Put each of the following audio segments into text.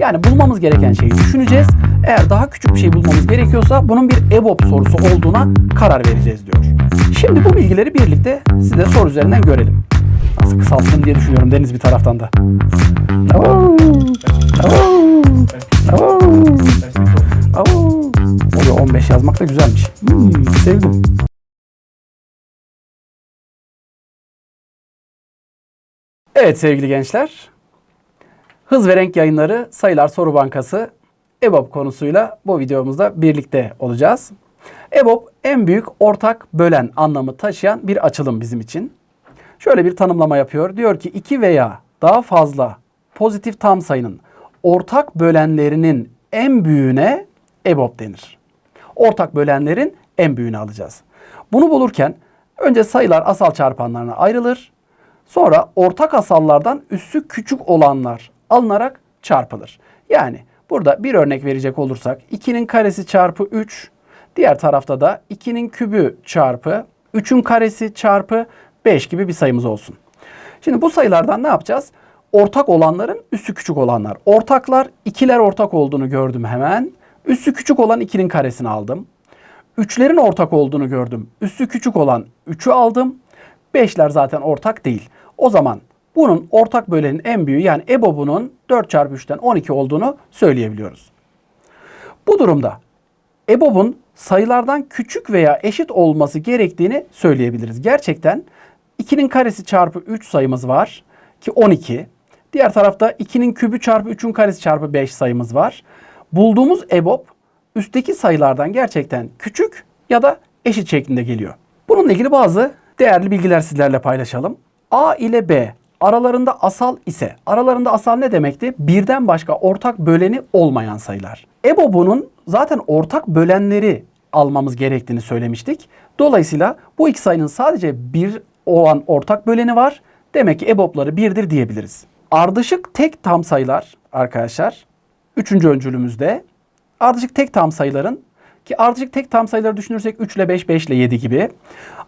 Yani bulmamız gereken şeyi düşüneceğiz. Eğer daha küçük bir şey bulmamız gerekiyorsa bunun bir EBOB sorusu olduğuna karar vereceğiz diyor. Şimdi bu bilgileri birlikte size soru üzerinden görelim. Nasıl kısalttım diye düşünüyorum Deniz bir taraftan da. Oluyor 15 yazmak da güzelmiş. Hmm, sevdim. Evet sevgili gençler. Hız ve Renk Yayınları Sayılar Soru Bankası EBOB konusuyla bu videomuzda birlikte olacağız. EBOB en büyük ortak bölen anlamı taşıyan bir açılım bizim için. Şöyle bir tanımlama yapıyor. Diyor ki iki veya daha fazla pozitif tam sayının ortak bölenlerinin en büyüğüne EBOB denir. Ortak bölenlerin en büyüğünü alacağız. Bunu bulurken önce sayılar asal çarpanlarına ayrılır. Sonra ortak asallardan üssü küçük olanlar alınarak çarpılır. Yani burada bir örnek verecek olursak 2'nin karesi çarpı 3, diğer tarafta da 2'nin kübü çarpı 3'ün karesi çarpı 5 gibi bir sayımız olsun. Şimdi bu sayılardan ne yapacağız? Ortak olanların üssü küçük olanlar. Ortaklar ikiler ortak olduğunu gördüm hemen. Üssü küçük olan 2'nin karesini aldım. Üçlerin ortak olduğunu gördüm. Üssü küçük olan 3'ü aldım. Beşler zaten ortak değil. O zaman bunun ortak bölenin en büyüğü yani EBOB'unun 4 çarpı 3'ten 12 olduğunu söyleyebiliyoruz. Bu durumda EBOB'un sayılardan küçük veya eşit olması gerektiğini söyleyebiliriz. Gerçekten 2'nin karesi çarpı 3 sayımız var ki 12. Diğer tarafta 2'nin kübü çarpı 3'ün karesi çarpı 5 sayımız var. Bulduğumuz EBOB üstteki sayılardan gerçekten küçük ya da eşit şeklinde geliyor. Bununla ilgili bazı değerli bilgiler sizlerle paylaşalım. A ile B aralarında asal ise, aralarında asal ne demekti? Birden başka ortak böleni olmayan sayılar. EBOB'unun zaten ortak bölenleri almamız gerektiğini söylemiştik. Dolayısıyla bu iki sayının sadece bir olan ortak böleni var. Demek ki EBOB'ları birdir diyebiliriz. Ardışık tek tam sayılar arkadaşlar. Üçüncü öncülümüzde ardışık tek tam sayıların ki ardışık tek tam sayıları düşünürsek 3 ile 5, 5 ile 7 gibi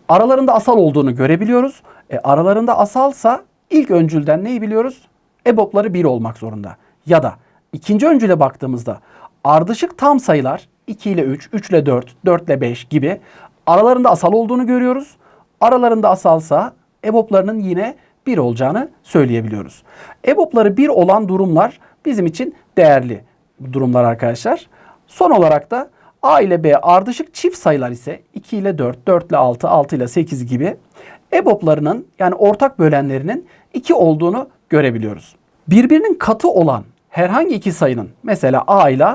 aralarında asal olduğunu görebiliyoruz. E, aralarında asalsa ilk öncülden neyi biliyoruz? EBOB'ları 1 olmak zorunda. Ya da ikinci öncüle baktığımızda ardışık tam sayılar 2 ile 3, 3 ile 4, 4 ile 5 gibi aralarında asal olduğunu görüyoruz. Aralarında asalsa EBOB'larının yine 1 olacağını söyleyebiliyoruz. EBOB'ları 1 olan durumlar bizim için değerli durumlar arkadaşlar. Son olarak da A ile B ardışık çift sayılar ise 2 ile 4, 4 ile 6, 6 ile 8 gibi EBOB'larının yani ortak bölenlerinin 2 olduğunu görebiliyoruz. Birbirinin katı olan herhangi iki sayının mesela A ile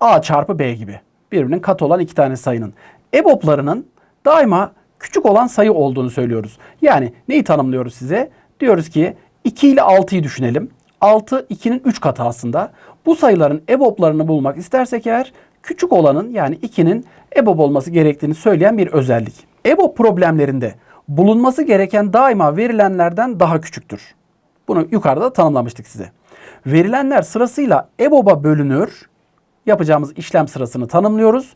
A çarpı B gibi birbirinin katı olan iki tane sayının EBOB'larının daima küçük olan sayı olduğunu söylüyoruz. Yani neyi tanımlıyoruz size? Diyoruz ki 2 ile 6'yı düşünelim. 6 2'nin 3 katı aslında. Bu sayıların EBOB'larını bulmak istersek eğer küçük olanın yani 2'nin EBOB olması gerektiğini söyleyen bir özellik. EBOB problemlerinde bulunması gereken daima verilenlerden daha küçüktür. Bunu yukarıda tanımlamıştık size. Verilenler sırasıyla EBOB'a bölünür. Yapacağımız işlem sırasını tanımlıyoruz.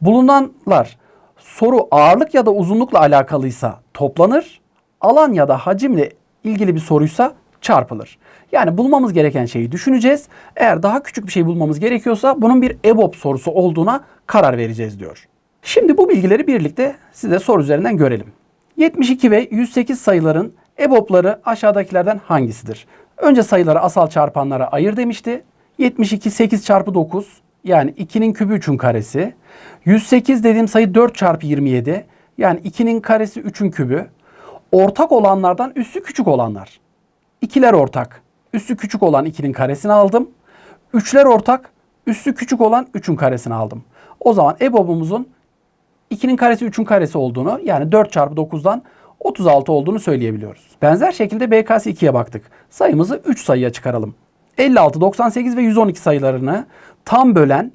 Bulunanlar soru ağırlık ya da uzunlukla alakalıysa toplanır. Alan ya da hacimle ilgili bir soruysa çarpılır. Yani bulmamız gereken şeyi düşüneceğiz. Eğer daha küçük bir şey bulmamız gerekiyorsa bunun bir EBOB sorusu olduğuna karar vereceğiz diyor. Şimdi bu bilgileri birlikte size soru üzerinden görelim. 72 ve 108 sayıların EBOB'ları aşağıdakilerden hangisidir? Önce sayıları asal çarpanlara ayır demişti. 72 8 çarpı 9 yani 2'nin kübü 3'ün karesi. 108 dediğim sayı 4 çarpı 27 yani 2'nin karesi 3'ün kübü. Ortak olanlardan üssü küçük olanlar. İkiler ortak. Üssü küçük olan 2'nin karesini aldım. Üçler ortak. Üssü küçük olan 3'ün karesini aldım. O zaman EBOB'umuzun 2'nin karesi 3'ün karesi olduğunu yani 4 çarpı 9'dan 36 olduğunu söyleyebiliyoruz. Benzer şekilde BKS 2'ye baktık. Sayımızı 3 sayıya çıkaralım. 56, 98 ve 112 sayılarını tam bölen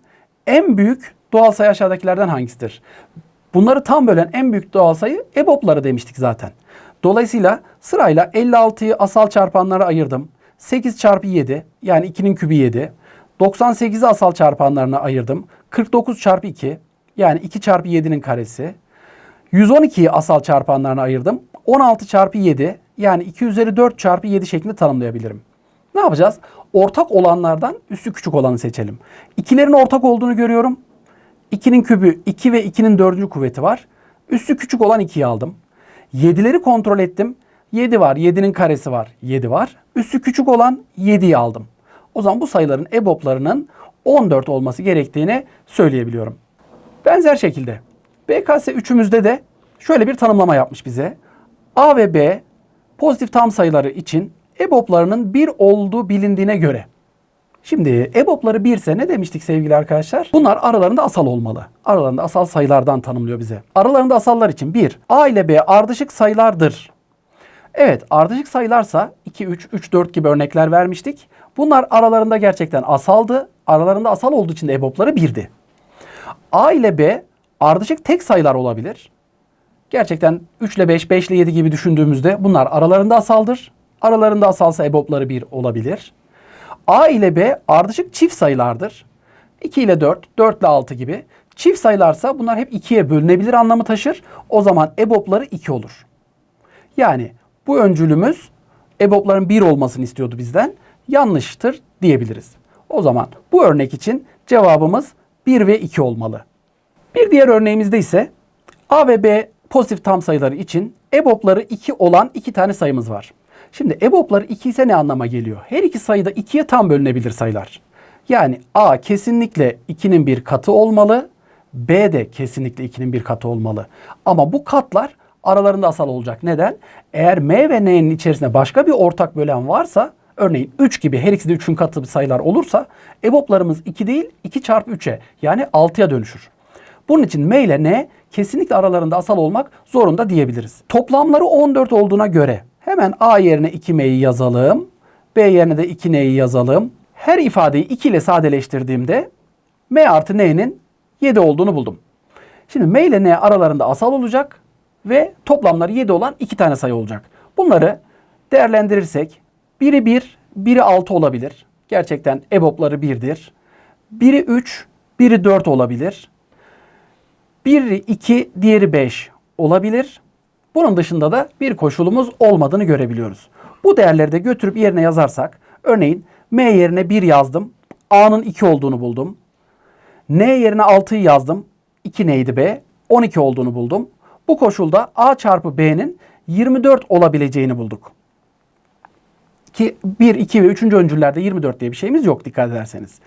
en büyük doğal sayı aşağıdakilerden hangisidir? Bunları tam bölen en büyük doğal sayı EBOB'ları demiştik zaten. Dolayısıyla sırayla 56'yı asal çarpanlara ayırdım. 8 çarpı 7 yani 2'nin kübü 7. 98'i asal çarpanlarına ayırdım. 49 çarpı 2 yani 2 çarpı 7'nin karesi. 112'yi asal çarpanlarına ayırdım. 16 çarpı 7 yani 2 üzeri 4 çarpı 7 şeklinde tanımlayabilirim. Ne yapacağız? ortak olanlardan üssü küçük olanı seçelim. İkilerin ortak olduğunu görüyorum. 2'nin kübü 2 ve 2'nin dördüncü kuvveti var. Üssü küçük olan 2'yi aldım. 7'leri kontrol ettim. 7 var. 7'nin karesi var. 7 var. Üssü küçük olan 7'yi aldım. O zaman bu sayıların EBOB'larının 14 olması gerektiğini söyleyebiliyorum. Benzer şekilde BKS 3'ümüzde de şöyle bir tanımlama yapmış bize. A ve B pozitif tam sayıları için EBOB'larının 1 olduğu bilindiğine göre Şimdi EBOB'ları 1 ise ne demiştik sevgili arkadaşlar? Bunlar aralarında asal olmalı. Aralarında asal sayılardan tanımlıyor bize. Aralarında asallar için 1. A ile B ardışık sayılardır. Evet ardışık sayılarsa 2, 3, 3, 4 gibi örnekler vermiştik. Bunlar aralarında gerçekten asaldı. Aralarında asal olduğu için de EBOB'ları 1'di. A ile B ardışık tek sayılar olabilir. Gerçekten 3 ile 5, 5 ile 7 gibi düşündüğümüzde bunlar aralarında asaldır. Aralarında asalsa EBOB'ları 1 olabilir. A ile B ardışık çift sayılardır. 2 ile 4, 4 ile 6 gibi. Çift sayılarsa bunlar hep 2'ye bölünebilir anlamı taşır. O zaman EBOB'ları 2 olur. Yani bu öncülümüz EBOB'ların 1 olmasını istiyordu bizden. Yanlıştır diyebiliriz. O zaman bu örnek için cevabımız 1 ve 2 olmalı. Bir diğer örneğimizde ise A ve B pozitif tam sayıları için EBOB'ları 2 olan iki tane sayımız var. Şimdi EBOB'ları 2 ise ne anlama geliyor? Her iki sayıda 2'ye tam bölünebilir sayılar. Yani A kesinlikle 2'nin bir katı olmalı. B de kesinlikle 2'nin bir katı olmalı. Ama bu katlar aralarında asal olacak. Neden? Eğer M ve N'nin içerisinde başka bir ortak bölen varsa örneğin 3 gibi her ikisi de 3'ün katı bir sayılar olursa EBOB'larımız 2 değil 2 çarpı 3'e yani 6'ya dönüşür. Bunun için M ile N kesinlikle aralarında asal olmak zorunda diyebiliriz. Toplamları 14 olduğuna göre hemen A yerine 2M'yi yazalım. B yerine de 2N'yi yazalım. Her ifadeyi 2 ile sadeleştirdiğimde M artı N'nin 7 olduğunu buldum. Şimdi M ile N aralarında asal olacak ve toplamları 7 olan iki tane sayı olacak. Bunları değerlendirirsek biri 1, biri 6 olabilir. Gerçekten EBOB'ları 1'dir. Biri 3, biri 4 olabilir. Biri 2, diğeri 5 olabilir. Bunun dışında da bir koşulumuz olmadığını görebiliyoruz. Bu değerleri de götürüp yerine yazarsak örneğin M yerine 1 yazdım. A'nın 2 olduğunu buldum. N yerine 6'yı yazdım. 2 neydi B? 12 olduğunu buldum. Bu koşulda A çarpı B'nin 24 olabileceğini bulduk. Ki 1, 2 ve 3. öncüllerde 24 diye bir şeyimiz yok dikkat ederseniz.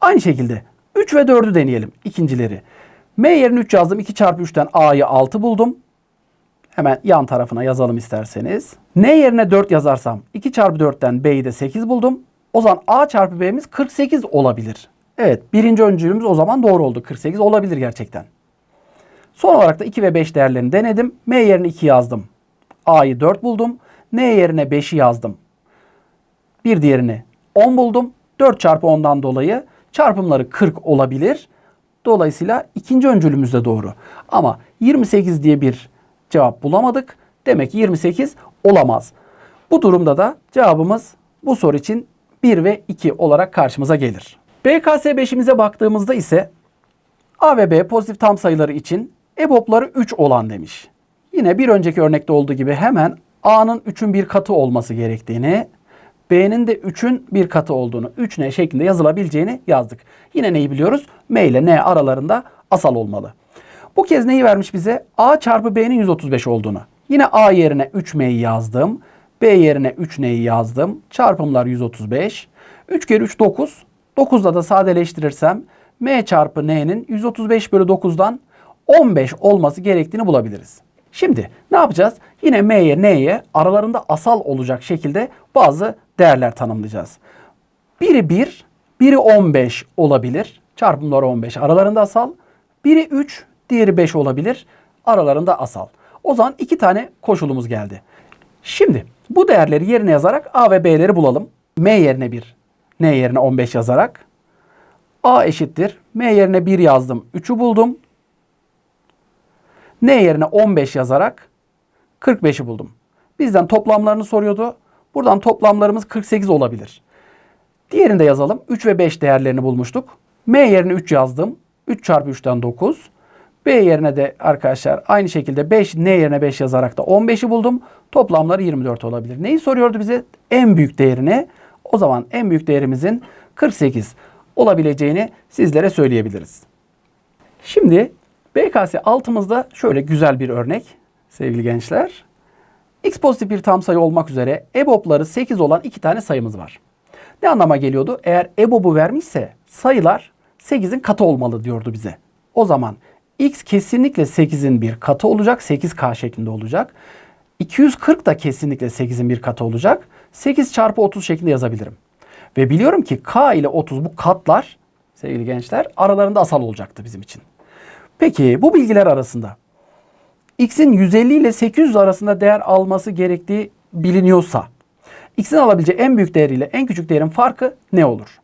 Aynı şekilde 3 ve 4'ü deneyelim ikincileri. M yerine 3 yazdım. 2 çarpı 3'ten A'yı 6 buldum. Hemen yan tarafına yazalım isterseniz. N yerine 4 yazarsam 2 çarpı 4'ten B'yi de 8 buldum. O zaman A çarpı B'miz 48 olabilir. Evet birinci öncülümüz o zaman doğru oldu. 48 olabilir gerçekten. Son olarak da 2 ve 5 değerlerini denedim. M yerine 2 yazdım. A'yı 4 buldum. N yerine 5'i yazdım. Bir diğerini 10 buldum. 4 çarpı 10'dan dolayı çarpımları 40 olabilir. Dolayısıyla ikinci öncülümüz de doğru. Ama 28 diye bir cevap bulamadık. Demek ki 28 olamaz. Bu durumda da cevabımız bu soru için 1 ve 2 olarak karşımıza gelir. BKS 5'imize baktığımızda ise A ve B pozitif tam sayıları için EBOB'ları 3 olan demiş. Yine bir önceki örnekte olduğu gibi hemen A'nın 3'ün bir katı olması gerektiğini, B'nin de 3'ün bir katı olduğunu, 3N şeklinde yazılabileceğini yazdık. Yine neyi biliyoruz? M ile N aralarında asal olmalı. Bu kez neyi vermiş bize? A çarpı B'nin 135 olduğunu. Yine A yerine 3M'yi yazdım. B yerine 3N'yi yazdım. Çarpımlar 135. 3 kere 3 9. 9'da da sadeleştirirsem M çarpı N'nin 135 bölü 9'dan 15 olması gerektiğini bulabiliriz. Şimdi ne yapacağız? Yine M'ye N'ye aralarında asal olacak şekilde bazı değerler tanımlayacağız. Biri 1, biri 15 olabilir. Çarpımları 15 aralarında asal. Biri 3, diğeri 5 olabilir. Aralarında asal. O zaman iki tane koşulumuz geldi. Şimdi bu değerleri yerine yazarak A ve B'leri bulalım. M yerine 1, N yerine 15 yazarak. A eşittir. M yerine 1 yazdım. 3'ü buldum. N yerine 15 yazarak 45'i buldum. Bizden toplamlarını soruyordu. Buradan toplamlarımız 48 olabilir. Diğerini de yazalım. 3 ve 5 değerlerini bulmuştuk. M yerine 3 yazdım. 3 çarpı 3'ten 9. B yerine de arkadaşlar aynı şekilde 5 N yerine 5 yazarak da 15'i buldum. Toplamları 24 olabilir. Neyi soruyordu bize? En büyük değerini. O zaman en büyük değerimizin 48 olabileceğini sizlere söyleyebiliriz. Şimdi BKS altımızda şöyle güzel bir örnek sevgili gençler. X pozitif bir tam sayı olmak üzere EBOB'ları 8 olan iki tane sayımız var. Ne anlama geliyordu? Eğer EBOB'u vermişse sayılar 8'in katı olmalı diyordu bize. O zaman X kesinlikle 8'in bir katı olacak. 8K şeklinde olacak. 240 da kesinlikle 8'in bir katı olacak. 8 çarpı 30 şeklinde yazabilirim. Ve biliyorum ki K ile 30 bu katlar sevgili gençler aralarında asal olacaktı bizim için. Peki bu bilgiler arasında x'in 150 ile 800 arasında değer alması gerektiği biliniyorsa x'in alabileceği en büyük değeriyle en küçük değerin farkı ne olur?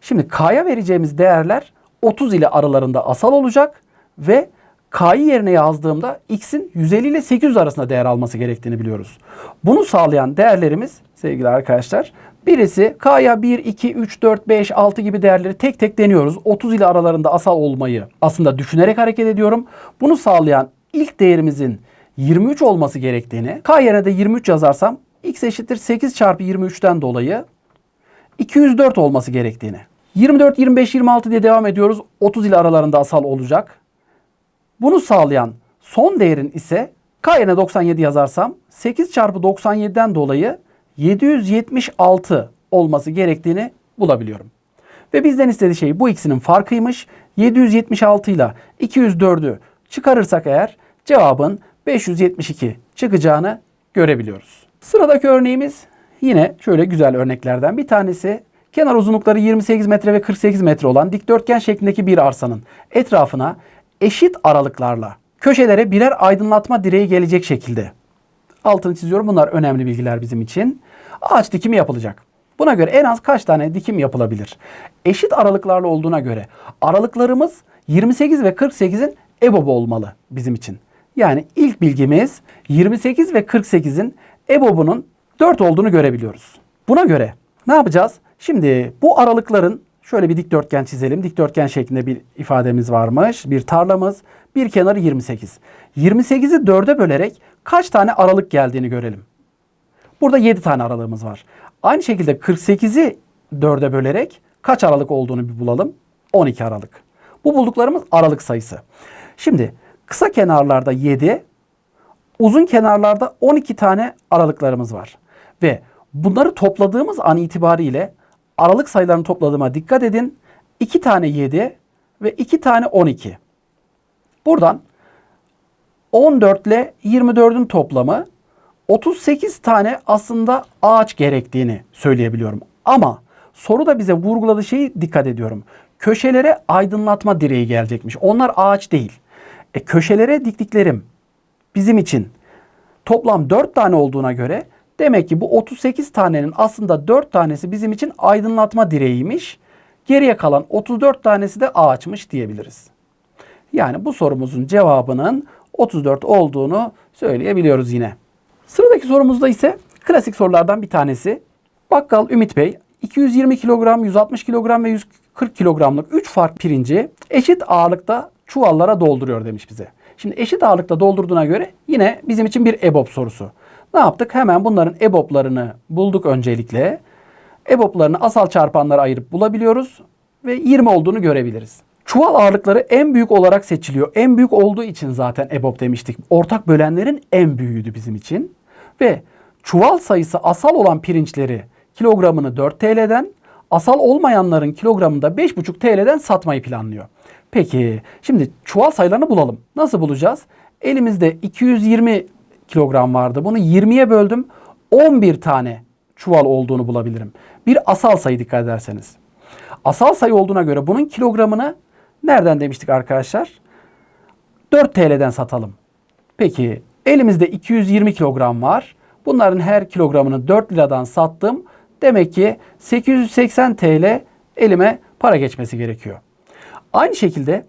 Şimdi k'ya vereceğimiz değerler 30 ile aralarında asal olacak ve k'yı yerine yazdığımda x'in 150 ile 800 arasında değer alması gerektiğini biliyoruz. Bunu sağlayan değerlerimiz sevgili arkadaşlar birisi k'ya 1, 2, 3, 4, 5, 6 gibi değerleri tek tek deniyoruz. 30 ile aralarında asal olmayı aslında düşünerek hareket ediyorum. Bunu sağlayan ilk değerimizin 23 olması gerektiğini, k yerine de 23 yazarsam x eşittir 8 çarpı 23'ten dolayı 204 olması gerektiğini. 24, 25, 26 diye devam ediyoruz. 30 ile aralarında asal olacak. Bunu sağlayan son değerin ise k yerine 97 yazarsam 8 çarpı 97'den dolayı 776 olması gerektiğini bulabiliyorum. Ve bizden istediği şey bu ikisinin farkıymış. 776 ile 204'ü çıkarırsak eğer cevabın 572 çıkacağını görebiliyoruz. Sıradaki örneğimiz yine şöyle güzel örneklerden bir tanesi. Kenar uzunlukları 28 metre ve 48 metre olan dikdörtgen şeklindeki bir arsanın etrafına eşit aralıklarla köşelere birer aydınlatma direği gelecek şekilde. Altını çiziyorum. Bunlar önemli bilgiler bizim için. Ağaç dikimi yapılacak. Buna göre en az kaç tane dikim yapılabilir? Eşit aralıklarla olduğuna göre aralıklarımız 28 ve 48'in EBOB olmalı bizim için. Yani ilk bilgimiz 28 ve 48'in EBOB'unun 4 olduğunu görebiliyoruz. Buna göre ne yapacağız? Şimdi bu aralıkların şöyle bir dikdörtgen çizelim. Dikdörtgen şeklinde bir ifademiz varmış. Bir tarlamız. Bir kenarı 28. 28'i 4'e bölerek kaç tane aralık geldiğini görelim. Burada 7 tane aralığımız var. Aynı şekilde 48'i 4'e bölerek kaç aralık olduğunu bir bulalım. 12 aralık. Bu bulduklarımız aralık sayısı. Şimdi kısa kenarlarda 7, uzun kenarlarda 12 tane aralıklarımız var. Ve bunları topladığımız an itibariyle aralık sayılarını topladığıma dikkat edin. 2 tane 7 ve 2 tane 12. Buradan 14 ile 24'ün toplamı 38 tane aslında ağaç gerektiğini söyleyebiliyorum. Ama soruda bize vurguladığı şeyi dikkat ediyorum. Köşelere aydınlatma direği gelecekmiş. Onlar ağaç değil. E, köşelere diktiklerim bizim için toplam 4 tane olduğuna göre demek ki bu 38 tanenin aslında 4 tanesi bizim için aydınlatma direğiymiş. Geriye kalan 34 tanesi de ağaçmış diyebiliriz. Yani bu sorumuzun cevabının 34 olduğunu söyleyebiliyoruz yine. Sıradaki sorumuzda ise klasik sorulardan bir tanesi. Bakkal Ümit Bey 220 kilogram, 160 kilogram ve 140 kilogramlık 3 farklı pirinci eşit ağırlıkta çuvallara dolduruyor demiş bize. Şimdi eşit ağırlıkta doldurduğuna göre yine bizim için bir EBOB sorusu. Ne yaptık? Hemen bunların EBOB'larını bulduk öncelikle. EBOB'larını asal çarpanlara ayırıp bulabiliyoruz ve 20 olduğunu görebiliriz. Çuval ağırlıkları en büyük olarak seçiliyor. En büyük olduğu için zaten EBOB demiştik. Ortak bölenlerin en büyüğüydü bizim için. Ve çuval sayısı asal olan pirinçleri kilogramını 4 TL'den, asal olmayanların kilogramını da 5,5 TL'den satmayı planlıyor. Peki şimdi çuval sayılarını bulalım. Nasıl bulacağız? Elimizde 220 kilogram vardı. Bunu 20'ye böldüm. 11 tane çuval olduğunu bulabilirim. Bir asal sayı dikkat ederseniz. Asal sayı olduğuna göre bunun kilogramını nereden demiştik arkadaşlar? 4 TL'den satalım. Peki elimizde 220 kilogram var. Bunların her kilogramını 4 liradan sattım. Demek ki 880 TL elime para geçmesi gerekiyor. Aynı şekilde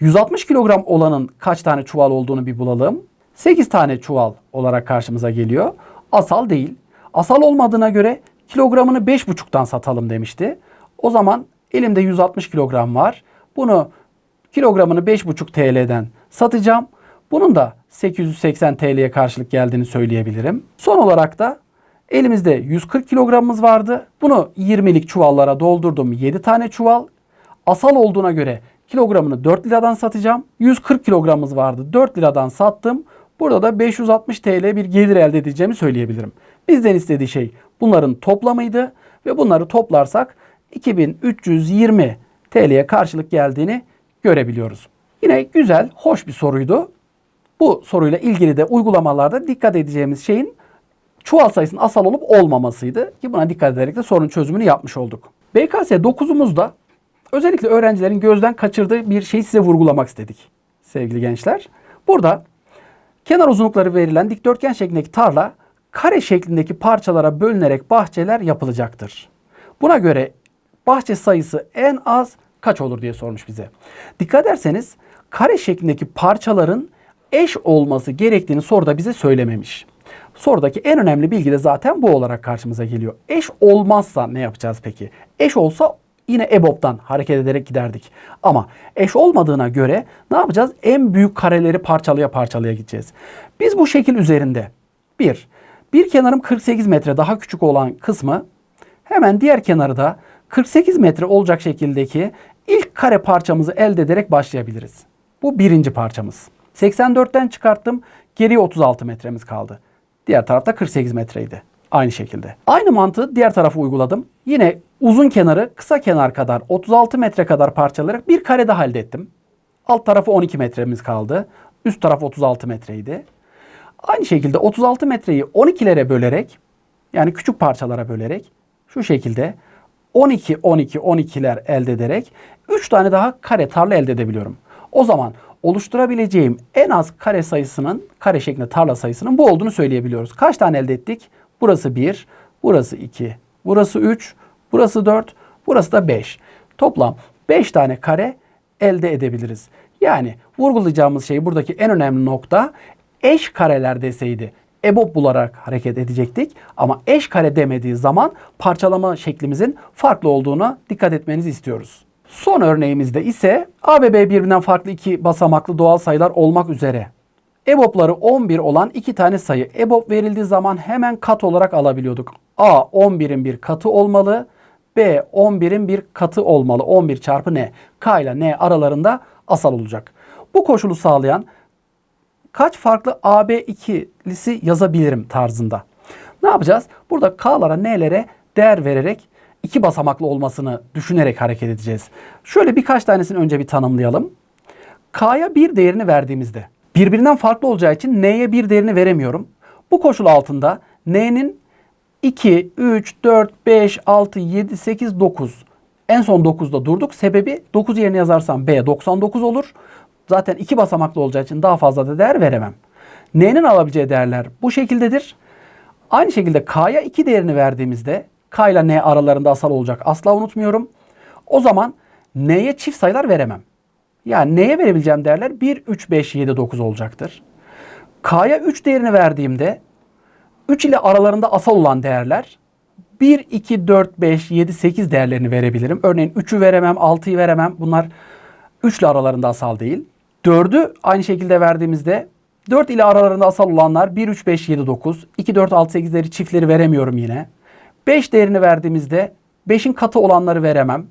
160 kilogram olanın kaç tane çuval olduğunu bir bulalım. 8 tane çuval olarak karşımıza geliyor. Asal değil. Asal olmadığına göre kilogramını 5,5'tan satalım demişti. O zaman elimde 160 kilogram var. Bunu kilogramını 5,5 TL'den satacağım. Bunun da 880 TL'ye karşılık geldiğini söyleyebilirim. Son olarak da Elimizde 140 kilogramımız vardı. Bunu 20'lik çuvallara doldurdum. 7 tane çuval. Asal olduğuna göre kilogramını 4 liradan satacağım. 140 kilogramımız vardı. 4 liradan sattım. Burada da 560 TL bir gelir elde edeceğimi söyleyebilirim. Bizden istediği şey bunların toplamıydı ve bunları toplarsak 2320 TL'ye karşılık geldiğini görebiliyoruz. Yine güzel, hoş bir soruydu. Bu soruyla ilgili de uygulamalarda dikkat edeceğimiz şeyin çuval sayısının asal olup olmamasıydı. Ki buna dikkat ederek de sorunun çözümünü yapmış olduk. BKS 9'umuzda özellikle öğrencilerin gözden kaçırdığı bir şeyi size vurgulamak istedik sevgili gençler. Burada kenar uzunlukları verilen dikdörtgen şeklindeki tarla kare şeklindeki parçalara bölünerek bahçeler yapılacaktır. Buna göre bahçe sayısı en az kaç olur diye sormuş bize. Dikkat ederseniz kare şeklindeki parçaların eş olması gerektiğini soruda bize söylememiş. Sorudaki en önemli bilgi de zaten bu olarak karşımıza geliyor. Eş olmazsa ne yapacağız peki? Eş olsa yine EBOB'dan hareket ederek giderdik. Ama eş olmadığına göre ne yapacağız? En büyük kareleri parçalaya parçalaya gideceğiz. Biz bu şekil üzerinde bir, bir kenarım 48 metre daha küçük olan kısmı hemen diğer kenarı da 48 metre olacak şekildeki ilk kare parçamızı elde ederek başlayabiliriz. Bu birinci parçamız. 84'ten çıkarttım. Geriye 36 metremiz kaldı. Diğer tarafta 48 metreydi. Aynı şekilde. Aynı mantığı diğer tarafa uyguladım. Yine uzun kenarı kısa kenar kadar 36 metre kadar parçalayarak bir kare daha elde ettim. Alt tarafı 12 metremiz kaldı. Üst taraf 36 metreydi. Aynı şekilde 36 metreyi 12'lere bölerek yani küçük parçalara bölerek şu şekilde 12 12 12'ler elde ederek 3 tane daha kare tarla elde edebiliyorum. O zaman oluşturabileceğim en az kare sayısının, kare şeklinde tarla sayısının bu olduğunu söyleyebiliyoruz. Kaç tane elde ettik? Burası 1, burası 2, burası 3, burası 4, burası da 5. Toplam 5 tane kare elde edebiliriz. Yani vurgulayacağımız şey buradaki en önemli nokta eş kareler deseydi EBOB bularak hareket edecektik. Ama eş kare demediği zaman parçalama şeklimizin farklı olduğuna dikkat etmenizi istiyoruz. Son örneğimizde ise A ve B birbirinden farklı iki basamaklı doğal sayılar olmak üzere EBOB'ları 11 olan iki tane sayı. EBOB verildiği zaman hemen kat olarak alabiliyorduk. A 11'in bir katı olmalı. B 11'in bir katı olmalı. 11 çarpı n. K ile n aralarında asal olacak. Bu koşulu sağlayan kaç farklı AB ikilisi yazabilirim tarzında. Ne yapacağız? Burada K'lara N'lere değer vererek iki basamaklı olmasını düşünerek hareket edeceğiz. Şöyle birkaç tanesini önce bir tanımlayalım. K'ya bir değerini verdiğimizde birbirinden farklı olacağı için N'ye bir değerini veremiyorum. Bu koşul altında N'nin 2, 3, 4, 5, 6, 7, 8, 9. En son 9'da durduk. Sebebi 9 yerine yazarsam B 99 olur. Zaten iki basamaklı olacağı için daha fazla da değer veremem. N'nin alabileceği değerler bu şekildedir. Aynı şekilde K'ya 2 değerini verdiğimizde K ile N aralarında asal olacak. Asla unutmuyorum. O zaman N'ye çift sayılar veremem. Yani N'ye verebileceğim değerler 1, 3, 5, 7, 9 olacaktır. K'ya 3 değerini verdiğimde 3 ile aralarında asal olan değerler 1, 2, 4, 5, 7, 8 değerlerini verebilirim. Örneğin 3'ü veremem, 6'yı veremem. Bunlar 3 ile aralarında asal değil. 4'ü aynı şekilde verdiğimizde 4 ile aralarında asal olanlar 1, 3, 5, 7, 9. 2, 4, 6, 8'leri çiftleri veremiyorum yine. 5 değerini verdiğimizde 5'in katı olanları veremem.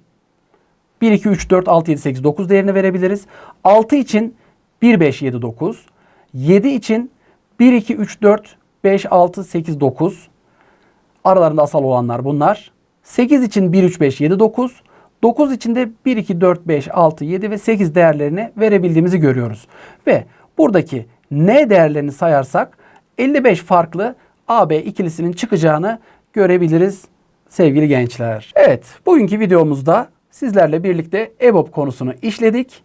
1, 2, 3, 4, 6, 7, 8, 9 değerini verebiliriz. 6 için 1, 5, 7, 9. 7 için 1, 2, 3, 4, 5, 6, 8, 9. Aralarında asal olanlar bunlar. 8 için 1, 3, 5, 7, 9. 9 içinde 1, 2, 4, 5, 6, 7 ve 8 değerlerini verebildiğimizi görüyoruz. Ve buradaki n değerlerini sayarsak 55 farklı AB ikilisinin çıkacağını görebiliriz sevgili gençler. Evet bugünkü videomuzda sizlerle birlikte EBOB konusunu işledik.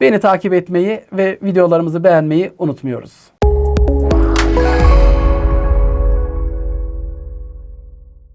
Beni takip etmeyi ve videolarımızı beğenmeyi unutmuyoruz.